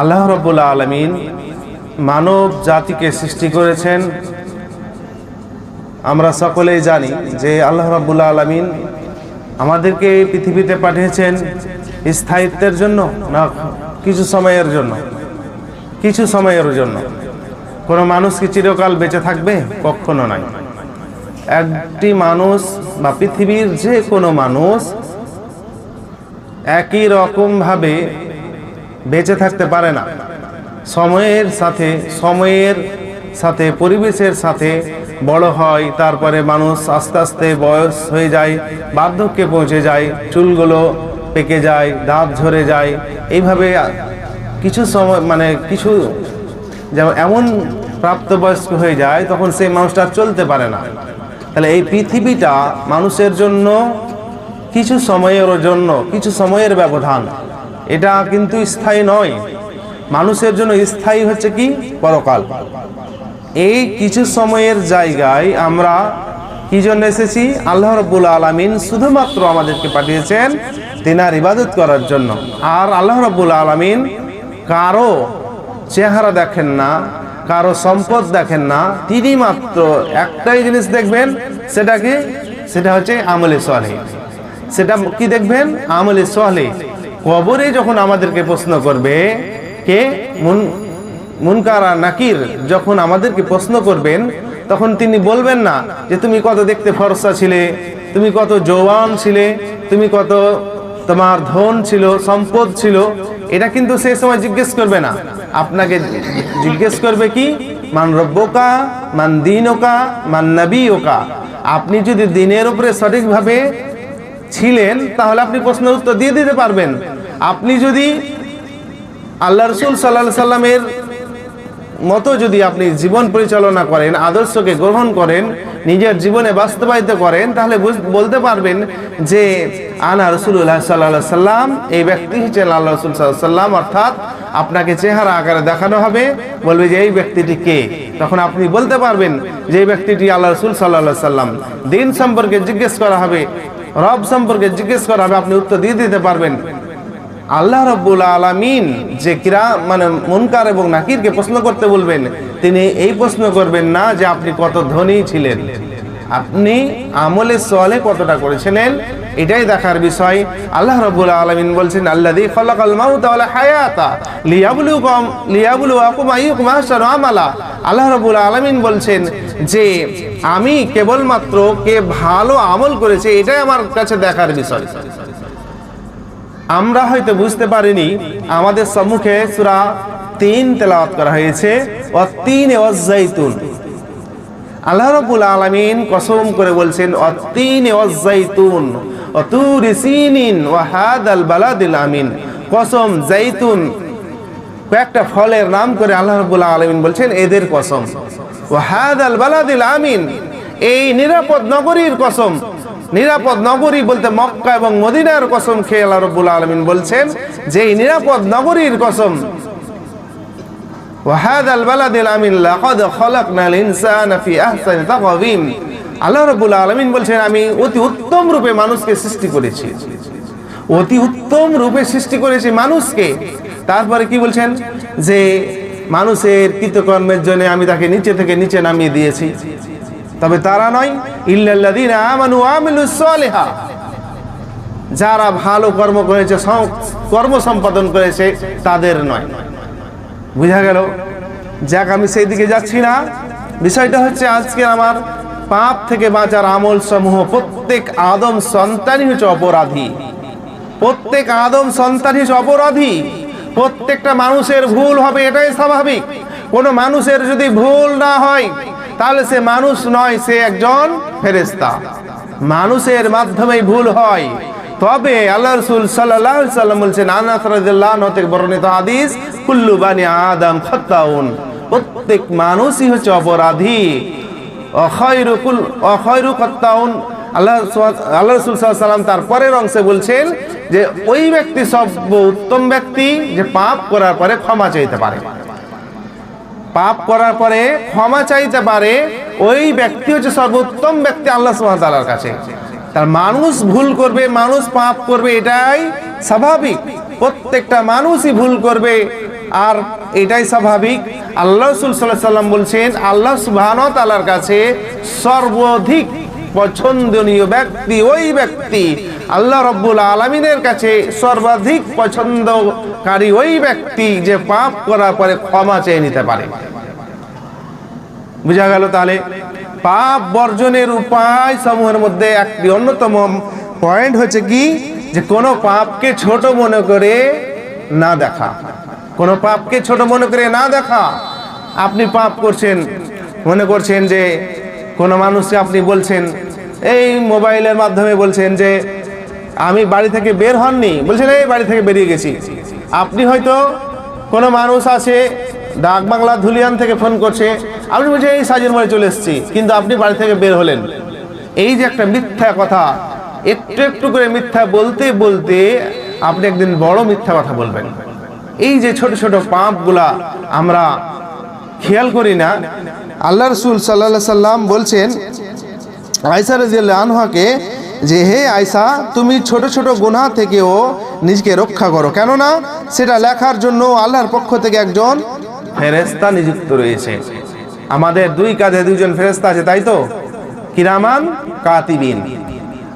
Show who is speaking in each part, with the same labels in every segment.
Speaker 1: আল্লাহ রবুল্লা আলমিন মানব জাতিকে সৃষ্টি করেছেন। আমরা সকলেই জানি যে আল্লাহ রবুল্লা আলমিন আমাদেরকে এই পৃথিবীতে পাঠিয়েছেন স্থায়িত্বের জন্য না কিছু সময়ের জন্য? কিছু সময়ের জন্য। কোনো মানুষ কি চিরকাল বেঁচে থাকবে? কখনো নাই। একটি মানুষ বা পৃথিবীর যে কোনো মানুষ একই রকমভাবে বেঁচে থাকতে পারে না। সময়ের সাথে সময়ের সাথে, পরিবেশের সাথে বড় হয়, তারপরে মানুষ আস্তে আস্তে বয়স হয়ে যায়, বার্ধক্যে পৌঁছে যায়, চুলগুলো পেকে যায়, দাঁত ঝরে যায়। এইভাবে কিছু সময় মানে কিছু যেমন এমন প্রাপ্তবয়স্ক হয়ে যায়, তখন সেই মানুষটা চলতে পারে না। তাহলে এই পৃথিবীটা মানুষের জন্য কিছু সময়ের জন্য, কিছু সময়ের ব্যবধান এটা কিন্তু স্থায়ী নয়। মানুষের জন্য স্থায়ী হচ্ছে কি? পরকাল। এই কিছু সময়ের জায়গায় আমরা কি জন্য এসেছি? আল্লাহ রব্বুল আলমিন শুধুমাত্র আমাদেরকে পাঠিয়েছেন তিনার ইবাদত করার জন্য। আর আল্লাহ রব্বুল আলমিন কারও চেহারা দেখেন না, কারও সম্পদ দেখেন না। তিনি মাত্র একটাই জিনিস দেখবেন, সেটা কি? সেটা হচ্ছে আমলে সলে সেটা কি দেখবেন? আমলে সলে কবরে যখন আমাদেরকে প্রশ্ন করবে, কে? মুন, মুনকারা নাকির যখন আমাদেরকে প্রশ্ন করবেন, তখন তিনি বলবেন না যে, তুমি কত দেখতে ফরসা ছিলে, তুমি কত জওয়ান ছিলে, তুমি কত তোমার ধন ছিল, সম্পদ ছিল। এটা কিন্তু সেই সময় জিজ্ঞেস করবে না। আপনাকে জিজ্ঞেস করবে কি? মান রব্বকা, মান দিন ওকা মান নবী ওকা আপনি যদি দিনের উপরে সঠিকভাবে ছিলেন, তাহলে আপনি প্রশ্নের উত্তর দিয়ে দিতে পারবেন। আপনি যদি আল্লাহ রসুল সাল্লাহ সাল্লামের মতো যদি আপনি জীবন পরিচালনা করেন, আদর্শকে গ্রহণ করেন, নিজের জীবনে বাস্তবায়িত করেন, তাহলে বলতে পারবেন যে আনা রসুল্লাহ সাল্লাহ সাল্লাম, এই ব্যক্তি হচ্ছেন আল্লাহ রসুল সাল্লাহ সাল্লাম, অর্থাৎ আপনাকে চেহারা আকারে দেখানো হবে, বলবে যে এই ব্যক্তিটি কে? তখন আপনি বলতে পারবেন যে এই ব্যক্তিটি আল্লাহ রসুল সাল্লাহ সাল্লাম। দিন সম্পর্কে জিজ্ঞেস করা হবে রব সম্পর্কে জিজ্ঞেস করা হবে, আপনি উত্তর দিয়ে দিতে পারবেন। আল্লাহ রব্বুল আলামিন যে কিরা মানে মনকার এবং নাকিরকে প্রশ্ন করতে বলবেন, তিনি এই প্রশ্ন করবেন না যে আপনি কত ধনী ছিলেন। আপনি আমলে সলে কতটা করেছিলেন? এটাই দেখার বিষয়। আল্লাহ রব্বুল আলামিন বলছেন ওয়াল হায়াতা আমালা। আল্লাহ রব্বুল আলামিন বলছেন যে, আমি কেবলমাত্র কে ভালো আমল করেছে, এটাই আমার কাছে দেখার বিষয়। আমরা হয়তো বুঝতে পারিনি, আমাদের সম্মুখে সুরা তিন তেলাওয়াত করা হয়েছে ও তিন ওয়াজ্জাইতুন আল্লাহ রাব্বুল আলামিন কসম করে বলছেন ও তিন ওয়াজ্জাইতুন ও তুরি সিনিন ওয়া হাদাল বালাদিল আমিন। কসম জাইতুন কয়েকটা ফলের নাম করে আল্লাহ রাব্বুল আলামিন বলছেন, এদের কসম। ও হাদাল বালাদিল আমিন, এই নিরাপদ নগরীর কসম। নিরাপদ নগরী বলতে মক্কা এবং মদিনার কসম খেয়ে আল্লাহ রব্বুল আলমিন বলছেন যে এই নিরাপদ নগরীর কসম ওয়াহাদ আল বালাদিল আমিন লাকাদ খলাকনাল ইনসানা ফি আহসানি তাকওয়িম আল্লাহ রাব্বুল আলামিন বলছেন, আমি অতি উত্তম রূপে মানুষকে সৃষ্টি করেছি। অতি উত্তম রূপে সৃষ্টি করেছি মানুষকে। তারপরে কি বলছেন? যে মানুষের কৃতকর্মের জন্য আমি তাকে নিচে থেকে নিচে নামিয়ে দিয়েছি। তবে তারা নয় ইল্লাল্লাদিন আমানু আমিলুস সালিহা। যারা ভালো কর্ম করেছে কর্ম সম্পাদন করেছে, তাদের নয়। বুঝা গেল? যাক, আমি সেই দিকে যাচ্ছি না। বিষয়টা হচ্ছে আজকে আমার পাপ থেকে বাঁচার আমল সমূহ। প্রত্যেক আদম সন্তানই হচ্ছে অপরাধী। প্রত্যেক আদম সন্তান হচ্ছে অপরাধী। প্রত্যেকটা মানুষের ভুল হবে, এটাই স্বাভাবিক। কোনো মানুষের যদি ভুল না হয়, তাহলে সে মানুষ নয়, সে একজন ফেরেস্তা মানুষের মাধ্যমেই ভুল হয়। তবে আল্লাহ রসুল সাল্লাহ সাল্লাম বলছেন আনহু থেকে বর্ণিত হাদিস, কুল্লু বানি আদম খাত্তাউন। প্রত্যেক মানুষই হচ্ছে অপরাধী। অখয়রু কুল অখয়রু খাত্তাউন। আল্লাহ আল্লাহ রসুল সাল্লাম তার পরের অংশে বলছেন যে, ওই ব্যক্তি সব উত্তম ব্যক্তি যে পাপ করার পরে ক্ষমা চাইতে পারে। পাপ করার পরে ক্ষমা চাইতে পারে, ওই ব্যক্তি হচ্ছে সর্বোত্তম ব্যক্তি আল্লাহ সুবহানাহু তাআলার কাছে। তার মানুষ ভুল করবে, মানুষ পাপ করবে, এটাই স্বাভাবিক। প্রত্যেকটা মানুষই ভুল করবে, আর এটাই স্বাভাবিক। আল্লাহ সাল্লাম বলছেন, আল্লাহ সুবহান তালার কাছে সর্বাধিক পছন্দনীয় ব্যক্তি ওই ব্যক্তি। আল্লাহ রব্বুল আলমিনের কাছে সর্বাধিক পছন্দকারী ওই ব্যক্তি যে পাপ করার পরে ক্ষমা চেয়ে নিতে পারে। বুঝা গেল তাহলে? পাপ বর্জনের উপায় সমূহের মধ্যে একটি অন্যতম পয়েন্ট হচ্ছে কি? যে কোনো পাপকে ছোট মনে করে না দেখা। কোনো পাপকে ছোট মনে করে না দেখা। আপনি পাপ করছেন, মনে করছেন যে কোনো মানুষকে আপনি বলছেন, এই মোবাইলের মাধ্যমে বলছেন যে আমি বাড়ি থেকে বের হননি, বলছেন, এই বাড়ি থেকে বেরিয়ে গেছি। আপনি হয়তো কোনো মানুষ আছে ডাক বাংলা ধুলিয়ান থেকে ফোন করছে। আপনি বলছেন এই সাজের মধ্যে চলে এসেছি, কিন্তু আপনি বাড়ি থেকে বের হলেন। এই যে একটা মিথ্যা কথা, একটু একটু করে মিথ্যা বলতে বলতে আপনি একদিন বড় মিথ্যা কথা বলবেন। এই যে ছোট ছোট পাপগুলা আমরা খেয়াল করি না, আল্লাহ রসুল সাল্লাহ সাল্লাম বলছেন আয়সা রাজিয়াল্লাহ আনহাকে যে, হে আয়সা তুমি ছোট ছোট গুনাহ থেকেও নিজকে রক্ষা করো। কেননা সেটা লেখার জন্য আল্লাহর পক্ষ থেকে একজন ফেরেস্তা নিযুক্ত রয়েছে। আমাদের দুই কাঁধে দুইজন ফেরেস্তা আছে, তাই তো? কিরামান, কাতিবিন।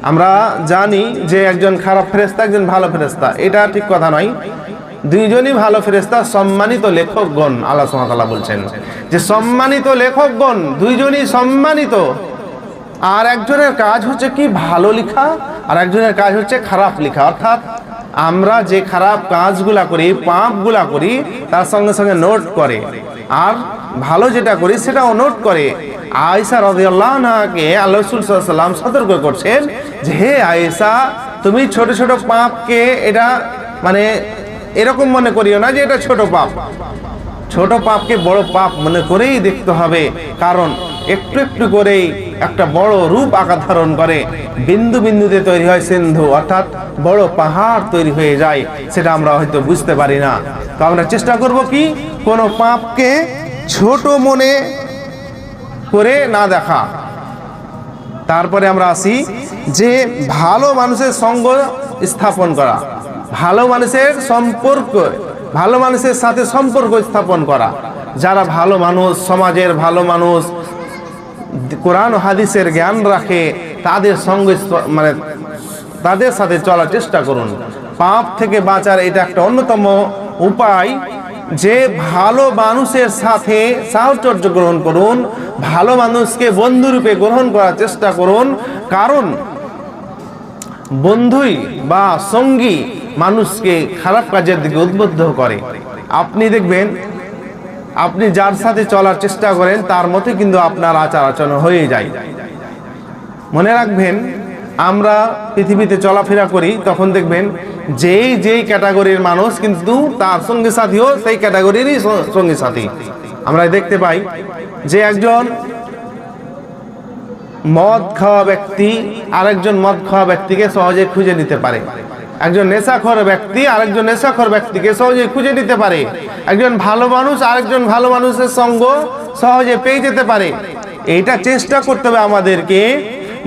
Speaker 1: আমরা জানি যে একজন খারাপ ফেরেস্তা একজন ভালো ফেরেস্তা এটা ঠিক কথা নয়। দুইজনই ভালো ফেরেস্তা সম্মানিত লেখকগণ, আল্লাহ সুবহানাহু বলছেন যে সম্মানিত লেখকগণ, দুইজনই সম্মানিত। আর একজনের কাজ হচ্ছে কি? ভালো লেখা, আর একজনের কাজ হচ্ছে খারাপ লেখা। অর্থাৎ আমরা যে খারাপ কাজগুলা করি, পাপগুলা করি, তার সঙ্গে সঙ্গে নোট করে। আর ভালো যেটা করি, সেটাও নোট করে। আয়েশা রাদিয়াল্লাহু আনহাকে আল্লাহ সাল্লাম সতর্ক করছেন যে, হে আয়েশা, তুমি ছোট ছোট পাপকে এটা মানে এরকম মনে করিও না যে এটা ছোট পাপ। ছোট পাপকে বড় পাপ মনে করেই দেখতে হবে। কারণ একটু একটু করেই একটা বড় রূপ আকার ধারণ করে। বিন্দু বিন্দুতে তৈরি হয় সিন্ধু, অর্থাৎ বড় পাহাড় তৈরি হয়ে যায়, সেটা আমরা হয়তো বুঝতে পারি না। তো আমরা চেষ্টা করব কি কোনো পাপকে ছোট মনে করে না দেখা। তারপরে আমরা আসি যে ভালো মানুষের সঙ্গ স্থাপন করা, ভালো মানুষের সম্পর্ক, ভালো মানুষের সাথে সম্পর্ক স্থাপন করা। যারা ভালো মানুষ, সমাজের ভালো মানুষ কোরআন হাদিসের জ্ঞান রাখে, তাদের সঙ্গে মানে তাদের সাথে চলার চেষ্টা করুন। পাপ থেকে বাঁচার এটা একটা অন্যতম উপায়। যে ভালো মানুষের সাথে সাহচর্য গ্রহণ করুন, ভালো মানুষকে বন্ধুরূপে গ্রহণ করার চেষ্টা করুন। কারণ বন্ধুই বা সঙ্গী মানুষকে খারাপ কাজের দিকে উদ্বুদ্ধ করে। আপনি দেখবেন আপনি যার সাথে চলার চেষ্টা করেন, তার মতে কিন্তু আপনার আচার আচরণ হয়ে যায়। মনে রাখবেন, আমরা পৃথিবীতে চলাফেরা করি, তখন দেখবেন যেই যেই ক্যাটাগরির মানুষ কিন্তু তার সঙ্গী সাথীও সেই ক্যাটাগরিরই সঙ্গী সাথী। আমরা দেখতে পাই যে একজন মদ খাওয়া ব্যক্তি আরেকজন মদ খাওয়া ব্যক্তিকে সহজে খুঁজে নিতে পারে। একজন নেশাখোর ব্যক্তি, আরেকজন নেশাখোর ব্যক্তিকে সহজে খুঁজে নিতে পারে। একজন ভালো মানুষ, আরেকজন ভালো মানুষের সঙ্গ সহজে পেয়ে যেতে পারে। এইটা চেষ্টা করতে হবে আমাদেরকে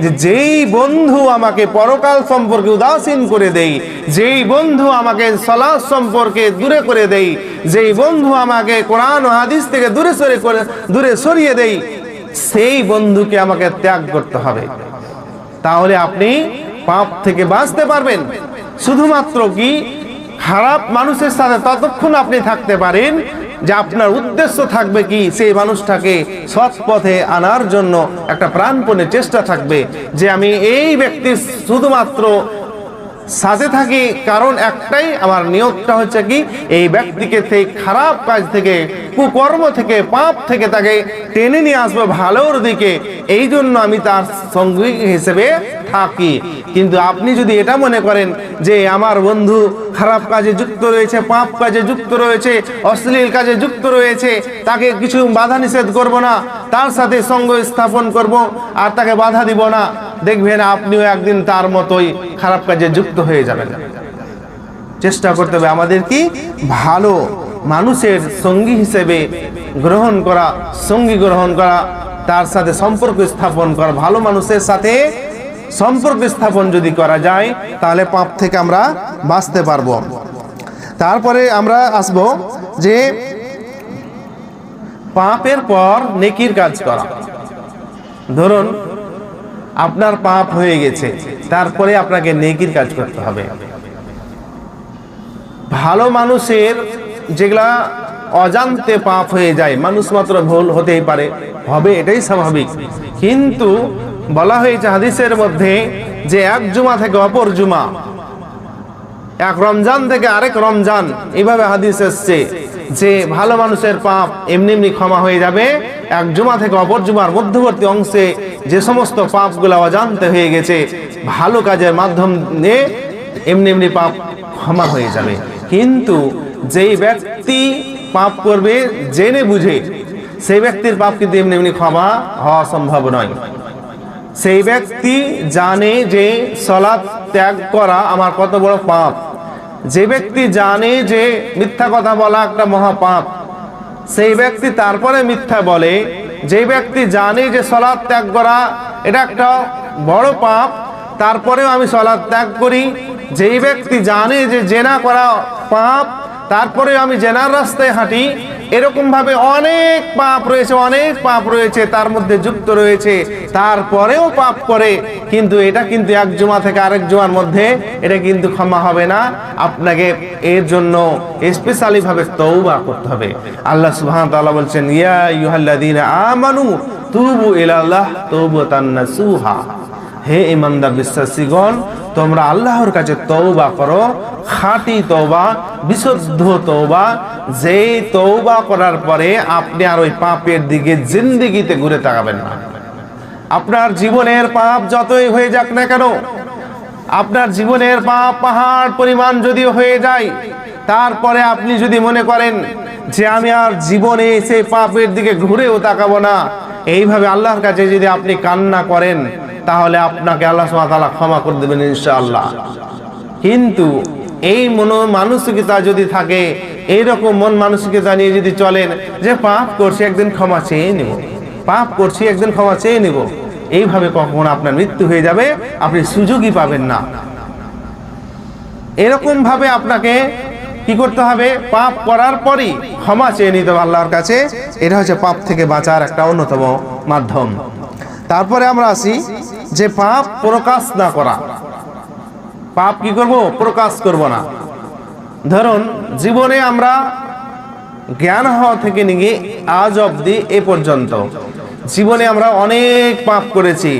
Speaker 1: যে যেই বন্ধু আমাকে পরকাল সম্পর্কে উদাসীন করে দেই, যেই বন্ধু আমাকে সলাহ সম্পর্কে দূরে করে দেই, যেই বন্ধু আমাকে কোরআন হাদিস থেকে দূরে সরে করে, দূরে সরিয়ে দেই, সেই বন্ধুকে আমাকে ত্যাগ করতে হবে। তাহলে আপনি পাপ থেকে বাঁচতে পারবেন। শুধুমাত্র কি খারাপ মানুষের সাথে ততক্ষণ আপনি থাকতে পারেন যে আপনার উদ্দেশ্য থাকবে কি সেই মানুষটাকে সৎ পথে আনার জন্য একটা প্রাণপণে চেষ্টা থাকবে যে আমি এই ব্যক্তির শুধুমাত্র সাথে থাকি, কারণ একটাই আমার নিয়তটা হচ্ছে কি, এই ব্যক্তিকে সেই খারাপ কাজ থেকে কুকর্ম থেকে, পাপ থেকে তাকে টেনে নিয়ে আসব ভালোর দিকে। এই জন্য আমি তার সঙ্গী হিসেবে থাকি। কিন্তু আপনি যদি এটা মনে করেন যে আমার বন্ধু খারাপ কাজে যুক্ত রয়েছে, পাপ কাজে যুক্ত রয়েছে, অশ্লীল কাজে যুক্ত রয়েছে, তাকে কিছু বাধা নিষেধ করব না, তার সাথে সঙ্গ স্থাপন করব, আর তাকে বাধা দিব না, দেখবেন আপনিও একদিন তার মতোই খারাপ কাজে যুক্ত হয়ে যাবেন। চেষ্টা করতে হবে আমাদের কি? ভালো। মানুষের সঙ্গী হিসেবে গ্রহণ করা, সঙ্গী গ্রহণ করা, তার সাথে সম্পর্ক স্থাপন করা, ভালো মানুষের সাথে সম্পর্ক স্থাপন যদি করা যায়, তাহলে পাপ থেকে আমরা বাঁচতে পারব। তারপরে আমরা আসব যে পাপের পর নেকির কাজ করা। ধরুন, আপনার পাপ হয়ে গেছে, তারপরে আপনাকে নেকির কাজ করতে হবে। ভালো মানুষের যেগুলা অজান্তে পাপ হয়ে যায়, মানুষ মাত্র ভুল হতেই পারে, হবে এটাই স্বাভাবিক। কিন্তু বলা হয়েছে হাদিসের মধ্যে যে এক জুমা থেকে অপর জুমা, এক রমজান থেকে আরেক রমজান এইভাবে হাদিস এসছে যে ভালো মানুষের পাপ এমনি এমনি ক্ষমা হয়ে যাবে। এক জুমা থেকে অপর জুমার মধ্যবর্তী অংশে যে সমস্ত পাপগুলো অজান্তে হয়ে গেছে, ভালো কাজের মাধ্যমে এমনি এমনি পাপ ক্ষমা হয়ে যাবে। কিন্তু যেই ব্যক্তি পাপ করবে, জেনে বুঝে, সেই ব্যক্তির পাপ কিন্তু এমনি এমনি ক্ষমা হওয়া সম্ভব নয়। সেই ব্যক্তি জানে যে সলাৎ ত্যাগ করা আমার কত বড় পাপ। যে ব্যক্তি জানে যে মিথ্যা কথা বলা একটা মহাপাপ। সেই ব্যক্তি তারপরে মিথ্যা বলে। যে ব্যক্তি জানে যে সলাৎ ত্যাগ করা এটা একটা বড় পাপ, তারপরেও আমি সলাৎ ত্যাগ করি। যেই ব্যক্তি জানে যে জেনা করা পাপ তারপরে আমি জেনার রাস্তায় হাঁটি। এরকম ভাবে অনেক পাপ রয়েছে, অনেক পাপ রয়েছে, তার মধ্যে যুক্ত রয়েছে। তারপরেও পাপ করে, কিন্তু এটা কিন্তু এক জুমা থেকে আরেক জুমার মধ্যে, এটা কিন্তু ক্ষমা হবে না। আপনাকে এর জন্য স্পেশালি ভাবে তৌবা করতে হবে। আল্লাহ ওয়া তাআলা বলছেন, ইয়া আইয়ুহাল্লাযীনা আমানু তুবু ইলাল্লাহ তৌবাতান নাসুহা। হে ইমানদার বিশ্বাসীগণ তোমরা আল্লাহর কাছে তৌবা করো, খাঁটি তৌবা বিশুদ্ধ তৌবা যেই তৌবা করার পরে আপনি আর ওই পাপের দিকে জিন্দিগিতে ঘুরে তাকাবেন না। আপনার জীবনের পাপ যতই হয়ে যাক না কেন, আপনার জীবনের পাপ পাহাড় পরিমাণ যদি হয়ে যায়, তারপরে আপনি যদি মনে করেন যে আমি আর জীবনে সেই পাপের দিকে ঘুরেও তাকাবো না, এইভাবে আল্লাহর কাছে যদি আপনি কান্না করেন তাহলে আপনাকে আল্লাহ তাআলা ক্ষমা করে দেবেন ইনশাআল্লাহ। কিন্তু এই মন মানসিকতা যদি থাকে, এইরকম মন মানসিকতা নিয়ে যদি চলেন যে পাপ করছি, একদিন ক্ষমা চেয়ে নেব। পাপ করছি, একদিন ক্ষমা চেয়ে নেব। এইভাবে কখন আপনার মৃত্যু হয়ে যাবে, আপনি সুযোগই পাবেন না। এরকম ভাবে আপনাকে কি করতে হবে? পাপ করার পরই ক্ষমা চেয়ে নিতে হবে আল্লাহর কাছে। এটা হচ্ছে পাপ থেকে বাঁচার একটা অন্যতম মাধ্যম। তারপরে আমরা আসি যে পাপ প্রকাশ না করা। পাপ কি করব? প্রকাশ করব না। ধরুন, জীবনে আমরা জ্ঞান হওয়া থেকে নিয়ে আজ অবধি এ পর্যন্ত। জীবনে আমরা অনেক পাপ করেছি।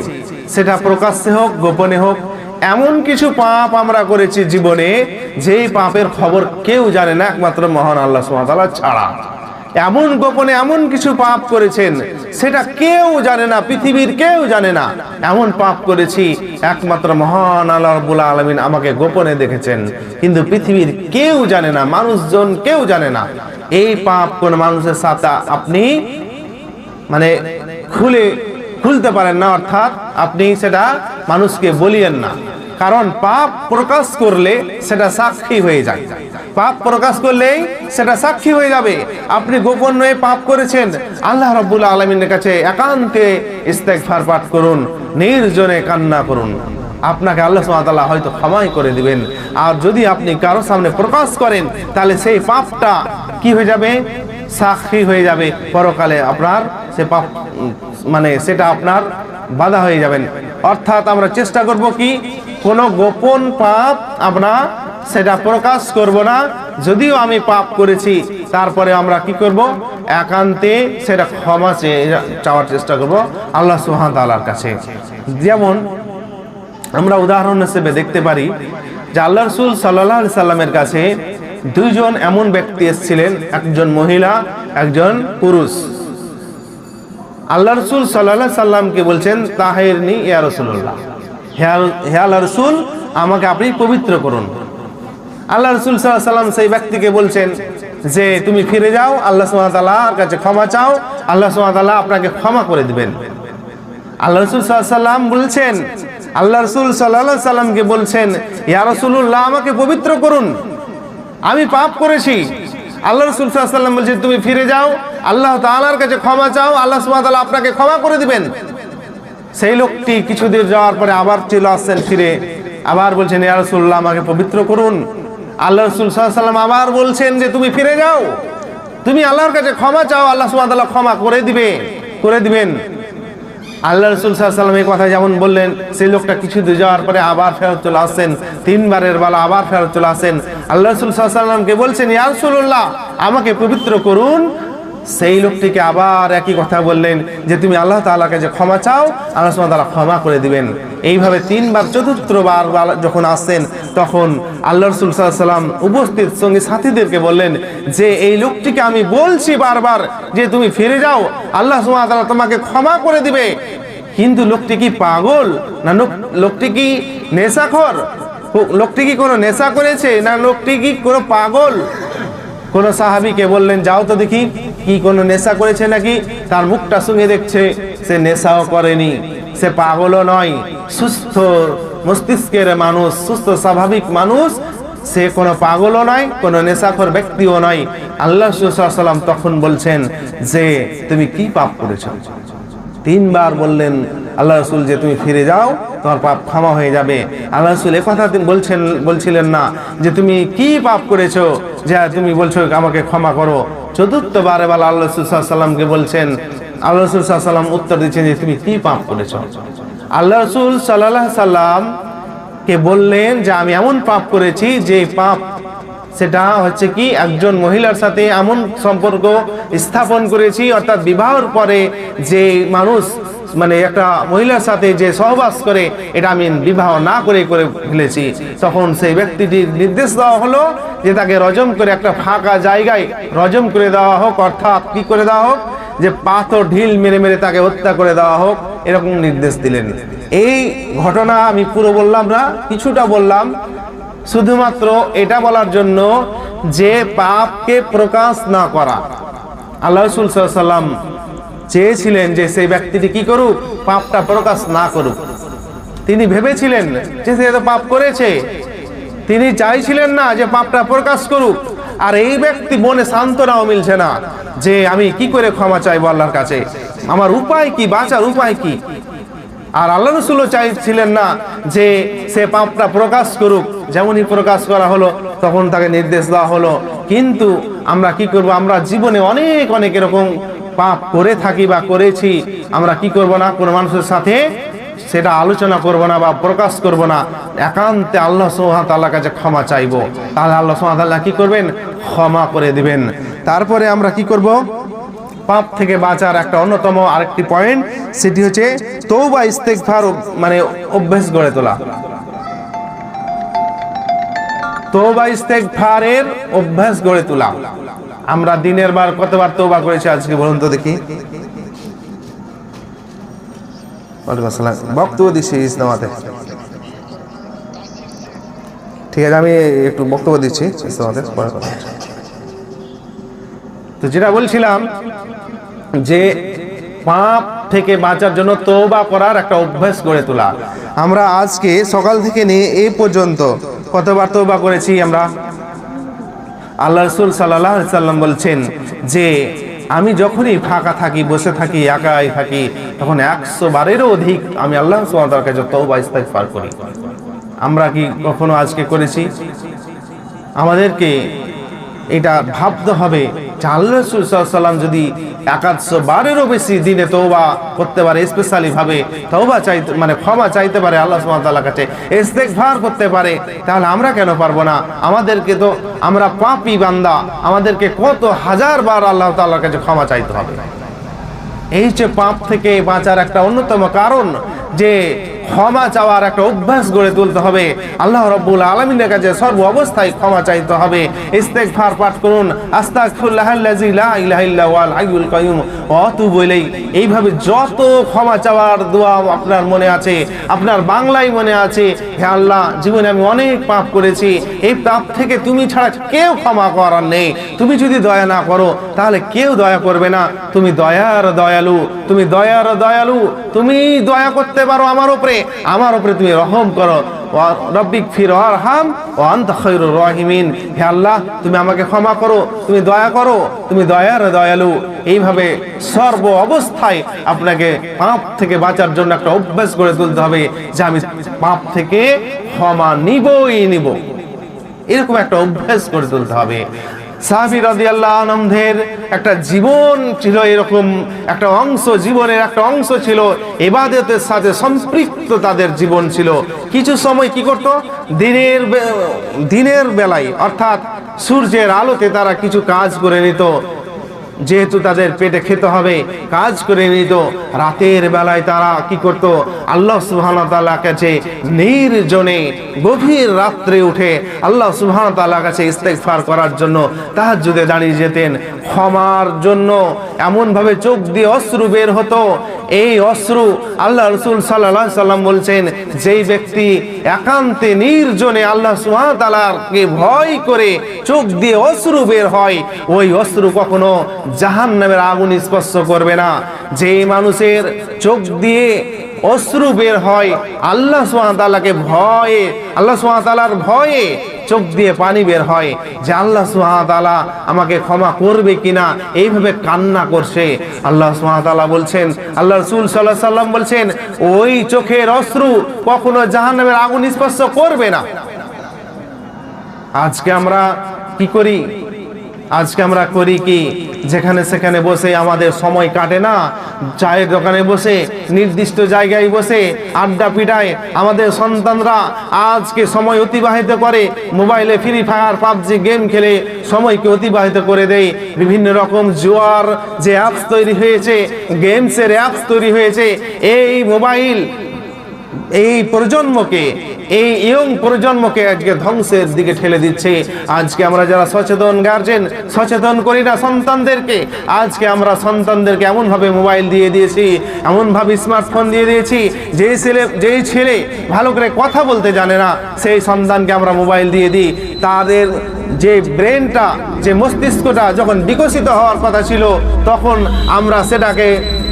Speaker 1: সেটা প্রকাশ্যে হোক, গোপনে হোক, এমন কিছু পাপ আমরা করেছি জীবনে, যেই পাপের খবর কেউ জানে না, একমাত্র মহান আল্লাহ সুবহানাহু ছাড়া। এমন গোপনে এমন কিছু পাপ করেছেন, সেটা কেউ জানে না, পৃথিবীর কেউ জানে না। এমন পাপ করেছি, একমাত্র মহান আল্লাহ রাব্বুল আলামিন আমাকে গোপনে দেখেছেন। কিন্তু পৃথিবীর কেউ জানে না, মানুষজন কেউ জানে না। এই পাপ কোন মানুষের সাথে আপনি মানে খুলে, খুলতে পারেন না, অর্থাৎ আপনি সেটা মানুষকে বলিয়েন না। কারণ পাপ প্রকাশ করলে সেটা সাক্ষী হয়ে যায়। পাপ প্রকাশ করলেই সেটা সাক্ষী হয়ে যাবে। আপনি গোপন নয়ে পাপ করেছেন। আল্লাহ রব্বুল আলমিনের কাছে একান্তে ইস্তেকফার পাঠ করুন, নির্জনে কান্না করুন। আপনাকে আল্লাহ সুবহানাহু হয়তো ক্ষমাই করে দিবেন। আর যদি আপনি কারও সামনে প্রকাশ করেন, তাহলে সেই পাপটা কি হয়ে যাবে? সাক্ষী হয়ে যাবে। পরকালে আপনার সে পাপ মানে সেটা আপনার বাধা হয়ে যাবেন। অর্থাৎ আমরা চেষ্টা করব কি? কোনো গোপন পাপ আমরা সেটা প্রকাশ করব না। যদিও আমি পাপ করেছি, তারপরে আমরা কি করব? একান্তে সেটা ক্ষমা চেয়ে চাওয়ার চেষ্টা করব আল্লাহ সুহান তালার কাছে। যেমন আমরা উদাহরণ হিসেবে দেখতে পারি যে আল্লাহ রসুল সাল্লাহ সাল্লামের কাছে দুইজন এমন ব্যক্তি এসেছিলেন, একজন মহিলা, একজন পুরুষ। আল্লাহ রসুল সাল্লাহ সাল্লামকে বলছেন তাহের নি ইয়া রসুল্লাহ হে আল্লাহ রসুল, আমাকে আপনি পবিত্র করুন। আল্লাহ রসুল সাল্লাম সেই ব্যক্তিকে বলছেন যে, তুমি ফিরে যাও, আল্লাহ সুমাতাল্লাহর কাছে ক্ষমা চাও, আল্লাহ সুমাতাল্লাহ আপনাকে ক্ষমা করে দিবেন। আল্লাহ রসুল সাল্লাম বলছেন, আল্লাহ রসুল সাল্লাহ সাল্লামকে বলছেন, ইয়া রসুল্লাহ আমাকে পবিত্র করুন। আমি পাপ করেছি। আল্লাহ রসুল সাল্লাম বলছেন, তুমি ফিরে যাও, আল্লাহ তাআলার কাছে ক্ষমা চাও, আল্লাহ সুবহানাহু আপনাকে ক্ষমা করে দিবেন। সেই লোকটি কিছুদিন যাওয়ার পরে আবার চলে আসছেন ফিরে। আবার বলছেন, ইয়া আমাকে পবিত্র করুন। আল্লাহ রসুল সাল্লাম আবার বলছেন যে, তুমি ফিরে যাও। তুমি আল্লাহর কাছে ক্ষমা চাও। আল্লাহ সুবহানাহু ক্ষমা করে দিবে, করে দিবেন। আল্লাহ রসুল সাল্লাম এই কথা যেমন বললেন, সেই লোকটা কিছু দূর যাওয়ার পরে আবার ফেরত চলে আসেন তিনবারের বেলা আবার ফেরত চলে আসেন আল্লাহ রসুল সাল্লামকে বলছেন, ইয়া রাসূলুল্লাহ, আমাকে পবিত্র করুন। সেই লোকটিকে আবার একই কথা বললেন যে, তুমি আল্লাহ তাআলাকে যে ক্ষমা চাও, আল্লাহ তাআলা ক্ষমা করে দিবেন। এইভাবে তিনবার, চতুর্থবার যখন আসছেন, তখন আল্লাহ রসুল সাল্লাম উপস্থিত সঙ্গী সাথীদেরকে বললেন যে, এই লোকটিকে আমি বলছি বারবার যে, তুমি ফিরে যাও, আল্লাহ তাআলা তোমাকে ক্ষমা করে দিবে। কিন্তু লোকটি কি পাগল? না লোকটি কি নেশাখর? লোকটি কি কোনো নেশা করেছে? না লোকটি কি কোনো পাগল? কোন সাহাবিকে বললেন, যাও তো দেখি, কি কোনো নেশা করেছে নাকি? তার মুখটা শুঙে দেখছে, সে নেশাও করেনি, সে পাগলও নয়, সুস্থ মস্তিষ্কের মানুষ, সুস্থ স্বাভাবিক মানুষ, সে কোনো পাগলও নয়, কোনো নেশাখর ব্যক্তিও নয়। আল্লাহ সাল্লাম তখন বলছেন, যে তুমি কি পাপ করেছ? তিনবার বললেন, আল্লাহ রসুল, যে তুমি ফিরে যাও, তোমার পাপ ক্ষমা হয়ে যাবে। আল্লাহ রসুল কথা তিনি বলছেন, বলছিলেন না, যে তুমি কি পাপ করেছ? যে তুমি বলছো আমাকে ক্ষমা করো। চতুর্থবারে বেলা আল্লাহ সাল্লামকে বলছেন, আল্লাহ রসুল সাল্লাম উত্তর দিচ্ছেন যে তুমি কি পাপ করেছ? আল্লাহ রসুল সাল্লাহ সাল্লাম কে বললেন যে আমি এমন পাপ করেছি যে পাপ, সেটা হচ্ছে কি একজন মহিলার সাথে এমন সম্পর্ক স্থাপন করেছি, অর্থাৎ বিবাহর পরে যে মানুষ মানে একটা মহিলার সাথে যে সহবাস করে, এটা আমি বিবাহ না করে করে ফেলেছি। তখন সেই ব্যক্তিটির নির্দেশ দেওয়া হলো যে তাকে রজম করে একটা ফাঁকা জায়গায় রজম করে দেওয়া হোক, অর্থাৎ কি করে দেওয়া হোক? যে পাথর, ঢিল মেরে মেরে তাকে হত্যা করে দেওয়া হোক, এরকম নির্দেশ দিলেন। এই ঘটনা আমি পুরো বললাম না, কিছুটা বললাম। শুধুমাত্র এটা বলার জন্য যে পাপকে প্রকাশ না করা। আল্লাহ রসুল সাল্লাম চেয়েছিলেন যে সেই ব্যক্তিটি কি করুক, পাপটা প্রকাশ না করুক। তিনি ভেবেছিলেন যে সে পাপ করেছে। তিনি চাইছিলেন না যে পাপটা প্রকাশ করুক। আর এই ব্যক্তি মনে সান্ত্বনাও মিলছে না যে আমি কি করে ক্ষমা চাইব আল্লাহর কাছে? আমার উপায় কি? বাঁচার উপায় কি? আর আল্লাহ রসুলও চাইছিলেন না যে সে পাপটা প্রকাশ করুক। যেমনই প্রকাশ করা হলো, তখন তাকে নির্দেশ দেওয়া হলো। কিন্তু আমরা কি করব? আমরা জীবনে অনেক অনেক এরকম পাপ করে থাকি বা করেছি, আমরা কি করব না? কোনো মানুষের সাথে সেটা আলোচনা করব না বা প্রকাশ করব না। একান্তে আল্লাহ সোহাত আল্লাহ কাছে ক্ষমা চাইব। তাহলে আল্লাহ সোহাত আল্লাহ কি করবেন? ক্ষমা করে দিবেন। তারপরে আমরা কি করব? পাপ থেকে বাঁচার একটা অন্যতম আরেকটি পয়েন্ট, সেটি হচ্ছে তৌ তৌবা ইস্তেগফার মানে অভ্যেস গড়ে তোলা। তৌবা ইস্তেগফারের অভ্যাস গড়ে তোলা। আমরা দিনের বার কতবার তৌবা করেছি আজকে বলুন তো দেখি। বক্তব্য দিচ্ছি ইসলামাতে ঠিক আছে, আমি একটু বক্তব্য দিচ্ছি ইসলামাতে। তো যেটা বলছিলাম যে পাপ থেকে বাঁচার জন্য তৌবা করার একটা অভ্যাস গড়ে তোলা। আমরা আজকে সকাল থেকে নিয়ে এই পর্যন্ত কতবার তৌবা করেছি আমরা? আল্লাহ রসুল সাল্লাহ সাল্লাম বলছেন যে, আমি যখনই ফাঁকা থাকি, বসে থাকি, একাই থাকি, তখন একশো বারেরও অধিক আমি আল্লাহ সুবহানাহু কাছে তৌবা পার করি। আমরা কি কখনো আজকে করেছি? আমাদেরকে এটা ভাবতে হবে আল্লাহ সাল্লাম যদি বারেরও বেশি দিনে করতে পারে স্পেশালি ভাবে তৌবা চাইতে মানে ক্ষমা চাইতে পারে আল্লাহ কাছে করতে পারে, তাহলে আমরা কেন পারব না? আমাদেরকে তো, আমরা পাপী বান্দা, আমাদেরকে কত হাজার বার আল্লাহ কাছে ক্ষমা চাইতে হবে। এই যে পাপ থেকে বাঁচার একটা অন্যতম কারণ যে ক্ষমা চাওয়ার একটা অভ্যাস গড়ে তুলতে হবে। আল্লাহ রব্বুল আলমিনের কাছে সর্ব অবস্থায় ক্ষমা চাইতে হবে। ইস্তেগফার পাঠ করুন। এইভাবে যত ক্ষমা চাওয়ার দোয়া আপনার মনে আছে, আপনার বাংলায় মনে আছে, হে আল্লাহ, জীবনে আমি অনেক পাপ করেছি। এই পাপ থেকে তুমি ছাড়া কেউ ক্ষমা করার নেই। তুমি যদি দয়া না করো, তাহলে কেউ দয়া করবে না। তুমি দয়ার দয়ালু। তুমি দয়ার দয়ালু। তুমি দয়া করতে পারো আমার উপরে। আমার উপরে তুমি রহম করো। রব্বিক ফির হাম ও রহিমিন। হে আল্লাহ, তুমি আমাকে ক্ষমা করো, তুমি দয়া করো, তুমি দয়ার দয়ালু। এইভাবে সর্ব অবস্থায় আপনাকে পাপ থেকে বাঁচার জন্য একটা অভ্যাস গড়ে তুলতে হবে, যে আমি পাপ থেকে ক্ষমা নিবই নিব। এরকম একটা অভ্যাস করে তুলতে হবে। সাহাবি রাদি আল্লাহ আনন্দের একটা জীবন ছিল এরকম, একটা অংশ জীবনের একটা অংশ ছিল এবাদতের সাথে সম্পৃক্ত তাদের জীবন ছিল। কিছু সময় কি করত? দিনের দিনের বেলায়, অর্থাৎ সূর্যের আলোতে তারা কিছু কাজ করে নিত। যেহেতু তাদের পেটে খেতে হবে, কাজ করে নিত। রাতের বেলায় তারা কি করত? আল্লাহ সুহানতাল্লাহ কাছে নির্জনে গভীর রাত্রে উঠে আল্লাহ সুহানতাল্লাহ কাছে ইস্তেকফার করার জন্য তাহার যুদে দাঁড়িয়ে যেতেন। ক্ষমার জন্য এমনভাবে চোখ দিয়ে অশ্রু বের হতো এই অশ্রু আল্লাহ রসুল সাল্লাহ সাল্লাম বলছেন, যেই ব্যক্তি একান্তে নির্জনে আল্লাহ সুবহান তাআলাকে ভয় করে চোখ দিয়ে অশ্রু বের হয়, ওই অশ্রু কখনো জাহান নামের আগুন স্পর্শ করবে না। যে মানুষের চোখ দিয়ে অশ্রু বের হয়, আল্লাহ সুহাতালাকে ভয়ে, আল্লাহ সুহাতালার ভয়ে চোখ দিয়ে পানি বের হয় যে আল্লাহ সুহাতালা আমাকে ক্ষমা করবে কিনা, এইভাবে কান্না করছে। আল্লাহ সুহাতালা বলছেন, আল্লাহ রসুল সাল্লাহ সাল্লাম বলছেন, ওই চোখের অশ্রু কখনো জাহান্নামের আগুন স্পর্শ করবে না। আজকে আমরা কি করি? আজকে আমরা করি কি? যেখানে সেখানে বসে আমাদের সময় কাটে না। চায়ের দোকানে বসে, নির্দিষ্ট জায়গায় বসে আড্ডা পিটায় আমাদের সন্তানরা আজকে সময় অতিবাহিত করে। মোবাইলে ফ্রি ফায়ার পাবজি গেম খেলে সময়কে অতিবাহিত করে দেয়। বিভিন্ন রকম জুয়ার যে অ্যাপস তৈরি হয়েছে, গেমসের অ্যাপস তৈরি হয়েছে, এই মোবাইল এই প্রজন্মকে, এই ইয়ং প্রজন্মকে আজকে ধ্বংসের দিকে ঠেলে দিচ্ছে। আজকে আমরা যারা সচেতন গার্জেন সচেতন করি না সন্তানদেরকে, আজকে আমরা সন্তানদেরকে এমনভাবে মোবাইল দিয়ে দিয়েছি, এমনভাবে স্মার্টফোন দিয়ে দিয়েছি, যেই ছেলে যেই ছেলে ভালো করে কথা বলতে জানে না, সেই সন্তানকে আমরা মোবাইল দিয়ে দিই। তাদের যে ব্রেনটা যে মস্তিষ্কটা যখন বিকশিত হওয়ার কথা ছিল, তখন আমরা সেটাকে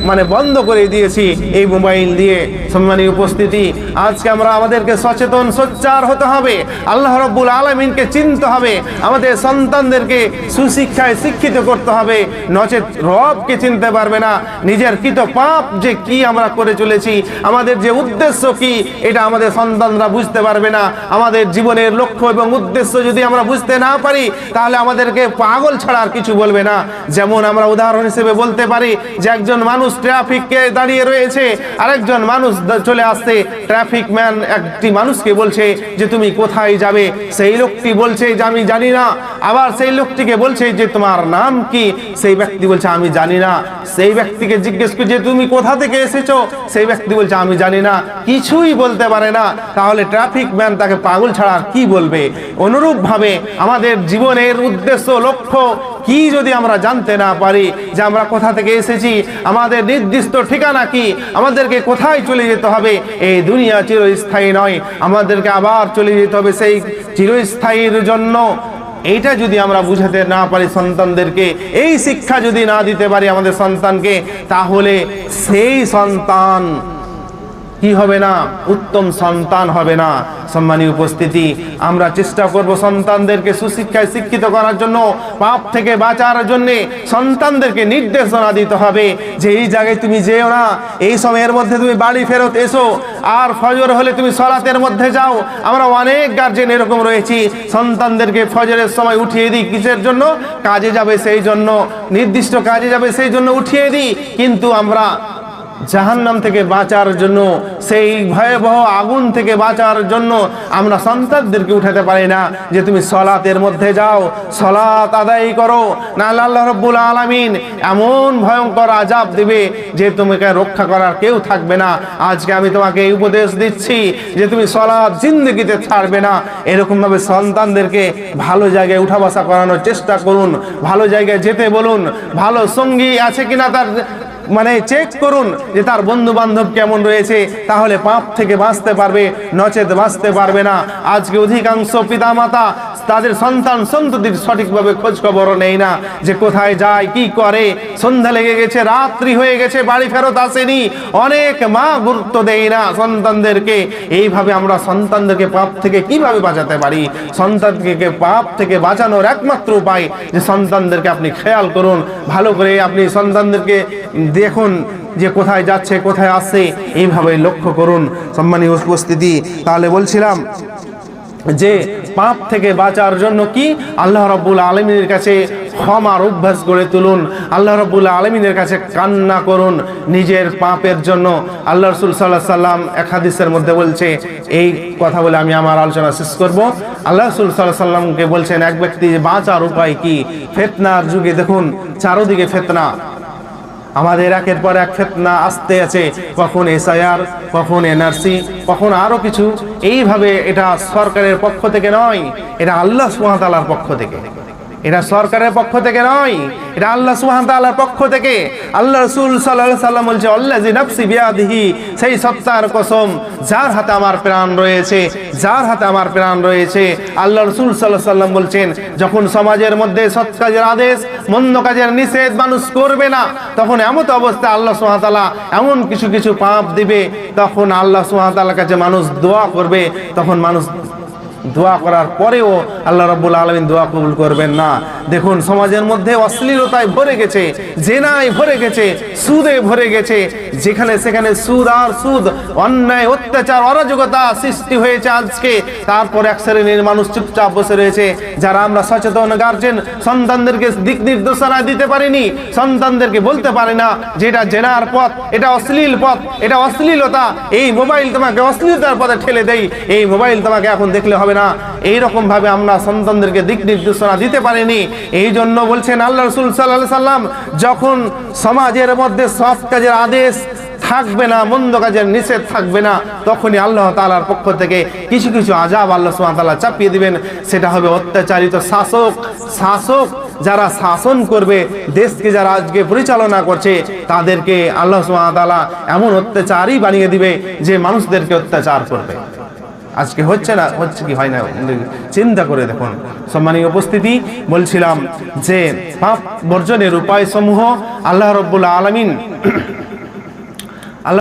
Speaker 1: মানে বন্ধ করে দিয়েছি এই মোবাইল দিয়ে। সম্মানীয় উপস্থিতি, আজকে আমরা আমাদেরকে সচেতন, সোচ্চার হতে হবে। আল্লাহ রব্বুল আলমিনকে চিনতে হবে। আমাদের সন্তানদেরকে সুশিক্ষায় শিক্ষিত করতে হবে। নচেত রবকে চিনতে পারবে না। নিজের কৃত পাপ যে কি আমরা করে চলেছি, আমাদের যে উদ্দেশ্য কি, এটা আমাদের সন্তানরা বুঝতে পারবে না। আমাদের জীবনের লক্ষ্য এবং উদ্দেশ্য যদি আমরা বুঝতে না পারি, তাহলে আমাদেরকে পাগল ছাড়া আর কিছু বলবে না। যেমন আমরা উদাহরণ হিসেবে বলতে পারি যে একজন মানুষ ট্রাফিককে দাঁড়িয়ে রয়েছে। আরেকজন মানুষ চলে আসছে। ট্রাফিক ম্যান একটি মানুষকে বলছে যে, তুমি কোথায় যাবে? সেই লোকটি বলছে যে, আমি জানি না। আবার সেই লোকটিকে বলছে যে, তোমার নাম কি? সেই ব্যক্তি বলছে, আমি জানি না। সেই ব্যক্তিকে জিজ্ঞেস করছে তুমি কোথা থেকে এসেছ? সেই ব্যক্তি বলছে, আমি জানি না। কিছুই বলতে পারে না। তাহলে ট্রাফিক ম্যান তাকে পাগল ছাড়া কি বলবে? অনুরূপভাবে আমাদের জীবনের উদ্দেশ্য, লক্ষ্য কি যদি আমরা জানতে না পারি যে আমরা কোথা থেকে এসেছি, আমাদের নির্দিষ্ট ঠিকানা কি, আমাদেরকে কোথায় চলে যেতে হবে, এই দুনিয়া চিরস্থায়ী নয়। আমাদেরকে আবার চলে যেতে হবে সেই চিরস্থায়ীর জন্য। এইটা যদি আমরা বুঝাতে না পারি সন্তানদেরকে, এই শিক্ষা যদি না দিতে পারি আমাদের সন্তানকে, তাহলে সেই সন্তান কি হবে না? উত্তম সন্তান হবে না। সম্মানী উপস্থিতি, আমরা চেষ্টা করব সন্তানদেরকে সুশিক্ষায় শিক্ষিত করার জন্য, পাপ থেকে বাঁচার জন্যে সন্তানদেরকে নির্দেশনা দিতে হবে। যে এই জায়গায় তুমি যেও না, এই সময়ের মধ্যে তুমি বাড়ি ফেরত এসো, আর ফজর হলে তুমি সলাতের মধ্যে যাও। আমরা অনেক গার্জেন এরকম রয়েছি, সন্তানদেরকে ফজরের সময় উঠিয়ে দিই কিসের জন্য? কাজে যাবে সেই জন্য, নির্দিষ্ট কাজে যাবে সেই জন্য উঠিয়ে দিই। কিন্তু আমরা জাহান্নাম থেকে বাঁচার জন্য, সেই ভয়াবহ আগুন থেকে বাঁচার জন্য আমরা সন্তানদেরকে উঠাতে পারি না যে তুমি সলাতের মধ্যে যাও, সলাত আদায় করো। না আল্লাহ রব্বুল আলামিন এমন ভয়ঙ্কর আজাব দিবে যে তোমাকে রক্ষা করার কেউ থাকবে না। আজকে আমি তোমাকে এই উপদেশ দিচ্ছি যে তুমি সলাৎ জিন্দগিতে ছাড়বে না। এরকমভাবে সন্তানদেরকে ভালো জায়গায় উঠা বসা করানোর চেষ্টা করুন, ভালো জায়গায় যেতে বলুন, ভালো সঙ্গী আছে কিনা তার মানে চেক করুন যে তার বন্ধু বান্ধব কেমন রয়েছে, তাহলে পাপ থেকে বাঁচতে পারবে, নচেত বাঁচতে পারবে না। আজকে অধিকাংশ পিতামাতা তাদের সন্তান সন্ততির সঠিকভাবে খোঁজ খবর নেই না, যে কোথায় যায়, কি করে। সন্ধ্যা লেগে গেছে, রাত্রি হয়ে গেছে, বাড়ি ফেরত আসেনি। অনেক মা গুরুত্ব দেয় না সন্তানদেরকে। এইভাবে আমরা সন্তানদেরকে পাপ থেকে কীভাবে বাঁচাতে পারি? সন্তানকে পাপ থেকে বাঁচানোর একমাত্র উপায় যে সন্তানদেরকে আপনি খেয়াল করুন। ভালো করে আপনি সন্তানদেরকে দেখুন যে কোথায় যাচ্ছে, কোথায় আসছে, এইভাবে লক্ষ্য করুন সম্মানীয় উপস্থিতি। তাহলে বলছিলাম যে, পাপ থেকে বাঁচার জন্য কি আল্লাহ রব্বুল আলমিনের কাছে ক্ষমার অভ্যাস গড়ে তুলুন। আল্লাহ রব্বুল আলমিনের কাছে কান্না করুন নিজের পাপের জন্য। আল্লাহ রসুল সাল্লাহ সাল্লাম এক হাদিসের মধ্যে বলছে, এই কথা বলে আমি আমার আলোচনা শেষ করব। আল্লাহ রসুল সাল্লাহ সাল্লামকে বলছেন, এক ব্যক্তি বাঁচার উপায় কি? ফেতনার যুগে দেখুন, চারোদিকে ফেতনা। আমাদের একের পর এক ফেতনা আসতে আছে। কখন এসআইআর কখন এনআরসি কখন আরও কিছু। এইভাবে এটা সরকারের পক্ষ থেকে নয়, এটা আল্লাহ সুহাতালার পক্ষ থেকে। এটা সরকারের পক্ষ থেকে নয় এটা আল্লাহ সুহাতালার পক্ষ থেকে। আল্লাহ রসুল সাল্লাহ সাল্লাম বলছে আল্লাহ নাফসি বিয়াদিহি সেই সত্তার কসম, যার হাতে আমার প্রাণ রয়েছে, যার হাতে আমার প্রাণ রয়েছে। আল্লাহ রসুল সাল্লাহ সাল্লাম বলছেন, যখন সমাজের মধ্যে সৎ কাজের আদেশ, মন্দ কাজের নিষেধ মানুষ করবে না, তখন এমন অবস্থা আল্লাহ সুহাতালা এমন কিছু কিছু পাপ দিবে, তখন আল্লাহ সুহাতালার কাছে মানুষ দোয়া করবে, তখন মানুষ দোয়া করার পরেও আল্লাহ রব্বুল আলমিন দোয়া কবুল করবেন না। দেখুন, সমাজের মধ্যে অশ্লীলতায় ভরে গেছে, জেনায় ভরে গেছে, সুদে ভরে গেছে। যেখানে সেখানে সুদ আর সুদ, অন্যায়, অত্যাচার, অরাজকতা সৃষ্টি হয়েছে আজকে। তারপর এক শ্রেণির মানুষ চুপচাপ বসে রয়েছে, যারা আমরা সচেতন গার্জেন সন্তানদেরকে দিক নির্দেশনা দিতে পারিনি, সন্তানদেরকে বলতে পারে না যে এটা জেনার পথ, এটা অশ্লীল পথ, এটা অশ্লীলতা। এই মোবাইল তোমাকে অশ্লীলতার পথে ঠেলে দেই, এই মোবাইল তোমাকে এখন দেখলে হবে না। এই রকম ভাবে আমরা সন্তানদেরকে দিক নির্দেশনা দিতে পারিনি। এই জন্য বলছেন আল্লাহ রসুল সাল্লাহ সাল্লাম যখন সমাজের মধ্যে সৎ কাজের আদেশ থাকবে না, মন্দ কাজের নিষেধ থাকবে না, তখনই আল্লাহ তালার পক্ষ থেকে কিছু কিছু আজাব আল্লাহ তাআলা চাপিয়ে দিবেন। সেটা হবে অত্যাচারিত শাসক। শাসক যারা শাসন করবে, দেশকে যারা আজকে পরিচালনা করছে, তাদেরকে আল্লাহ সুবহানাহু এমন অত্যাচারই বানিয়ে দিবে যে মানুষদেরকে অত্যাচার করবে। আজকে হচ্ছে না, হচ্ছে কি, হয় না। চিন্তা করে দেখুন। সম্মানীয় উপস্থিতি, বলছিলাম যে পাপ বর্জনের উপায় সমূহ আল্লাহ রব্বুল আলমিন